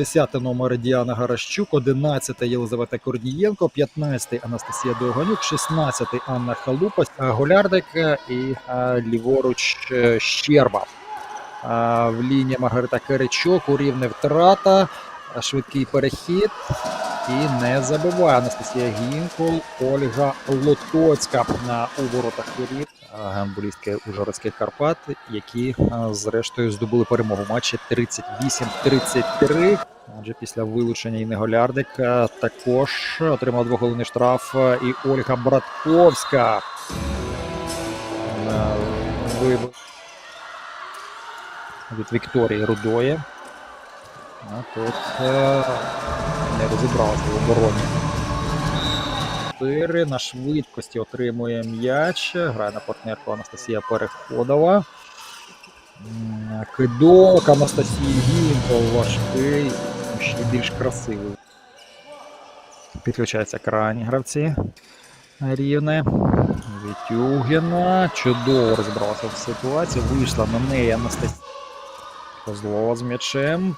Десятий номер Діана Гаращук, 11 Єлизавета Корнієнко, 15 Анастасія Довганюк, 16 Анна Халупа, е, Голярдик е, і е, ліворуч Щерба. В лінії Маргарита Киричок, у рівне втрата, швидкий перехід. І не забиває Анастасія Гінкол, Ольга Лотоцька на у воротах воріт гандболістки Ужгородських Карпат, які е, зрештою здобули перемогу в матчі 38-33. Адже після вилучення Інни Голярдик е, також отримав двоголовний штраф е, і Ольга Братковська. Від Вікторії Рудої. А тут е, не розібралася в обороні. 4 на швидкості отримує м'яч. Грає на партнерку Анастасія Переходова. Кидок Анастасії Гінкол важкий, ще більш красивий. Підключаються крайні гравці рівне. Вітюгіна чудово розібралася в ситуації. Вийшла на неї Анастасія Козлова з м'ячем.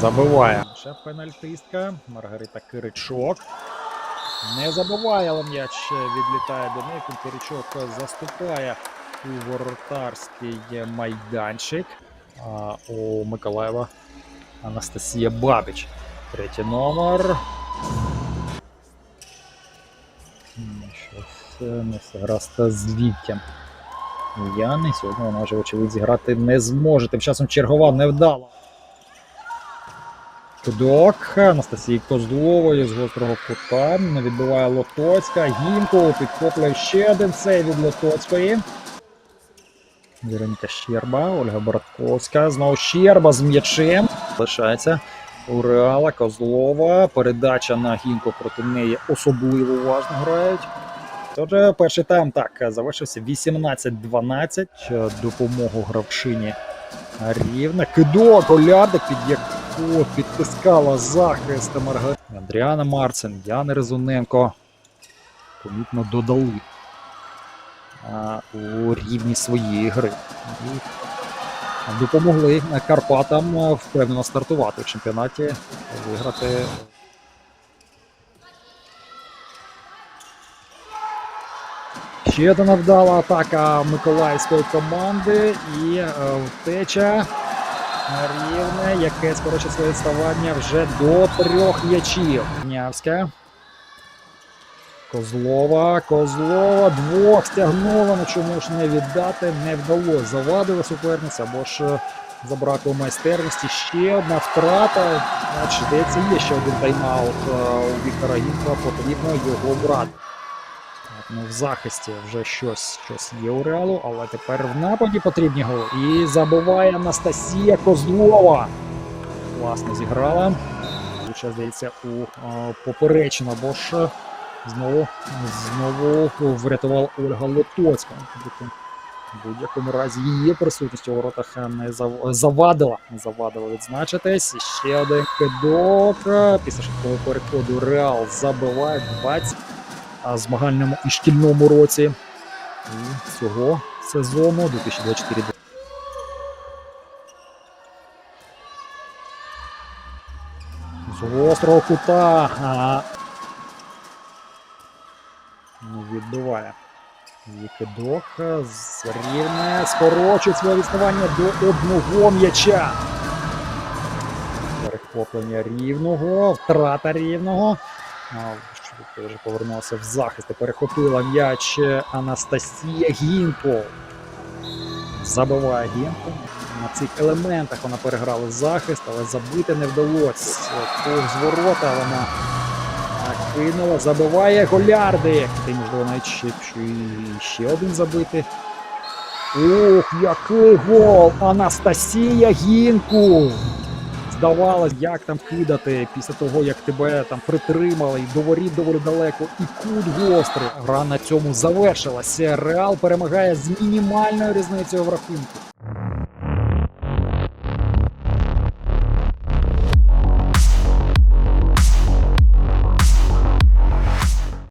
Забиває. Ще пенальтистка Маргарита Киричок. Не забиває, але м'яч відлітає до неї. Киричок заступає у воротарський майданчик. А у Миколаєва Анастасія Бабіч. Третій номер. Щось е, не гаразд з ліктям. Яни сьогодні вона вже, очевидь, зіграти не зможе. Тим часом чергова невдала. Кидок Анастасії Козлової з гострого кута. Відбиває Лотоцька. Гінко підхоплює ще один цей від Лотоцької. Віроніка Щерба, Ольга Братковська. Знову Щерба з м'ячем. Лишається у Реала Козлова. Передача на Гінко проти неї особливо уважно грають. Отже, перший тайм так завершився 18-12. Допомогу гравчині рівна. Кидок Олярдик, під яку підтискала захист Маргарита. Андріана Марцин, Яна Резуненко. Помітно додали а, у рівні своєї гри. І допомогли Карпатам впевнено стартувати в чемпіонаті, виграти. Ще одна вдала атака миколаївської команди і е, втеча рівне, яке скорочить своє відставання вже до трьох м'ячів. Нявська. Козлова, Козлова, двох стягнула, ну чому ж не віддати, не вдалося. Завадила суперниця, або ж е, забракло майстерності. Ще одна втрата. Здається, є ще один тайм-аут е, у Віктора Гінка, потрібно його брати. Ну, в захисті вже щось, щось є у реалу, але тепер в нападі потрібні голи. І забиває Анастасія Козлова. Класно зіграла. Лучше, здається, у поперечину, бо ж знову, знову врятувала Ольга Лотоцька. Тобто, В будь-якому разі її присутність у воротах не зав- завадила. Не завадила відзначитись. Ще один кидок. Після швидкого переходу Реал забиває 20 а, змагальному і шкільному році і цього сезону 2024 з гострого кута а, не відбиває. Їкидок з рівне скорочує своє відставання до одного м'яча. Перехоплення рівного, втрата рівного. Швидко вже повернулася в захист. і Перехопила м'яч Анастасія Гінко. Забиває Гінко. На цих елементах вона переграла захист, але забити не вдалося. Повз ворота вона кинула, забиває голярди. Ти можливо навіть ще, ще, один забити. Ух, який гол! Анастасія Гінку! Здавалось, як там кидати після того, як тебе там притримали і до воріт доволі далеко, і кут гострий. Гра на цьому завершилася. Реал перемагає з мінімальною різницею в рахунку.